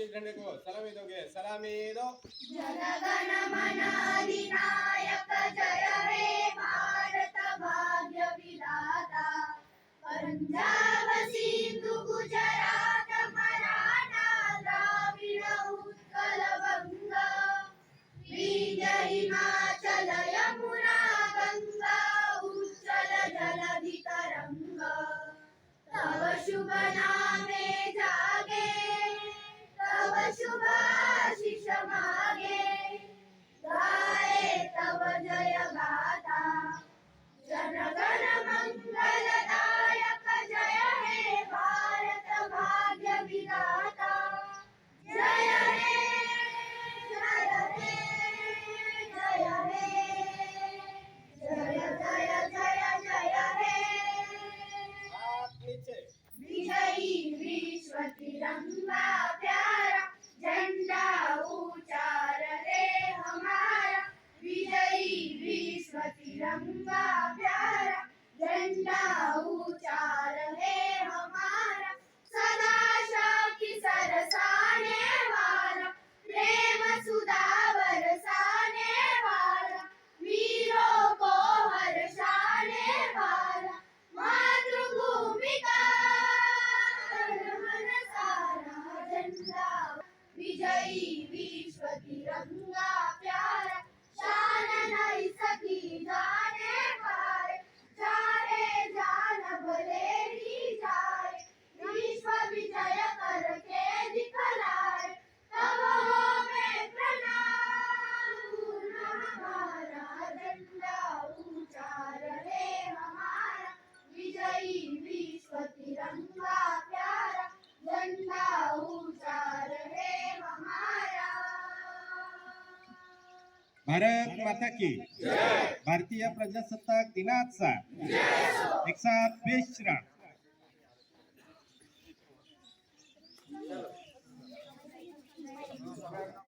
आशीष झंडे को सलामी दोगे। सलामी दो। जनगण जय तिरंगा प्यारा झंडा ऊँचा रहे हमारा। सदा शांति सरसाने वाला, प्रेम सुधा बरसाने वाला। वीरों को हर्षाने वाला, मातृभूमि का सारा। झंडा विजयी विश्व तिरंगा भारत माता की। भारतीय प्रजासत्ताक दिनाचा। एक साथ बेश्रा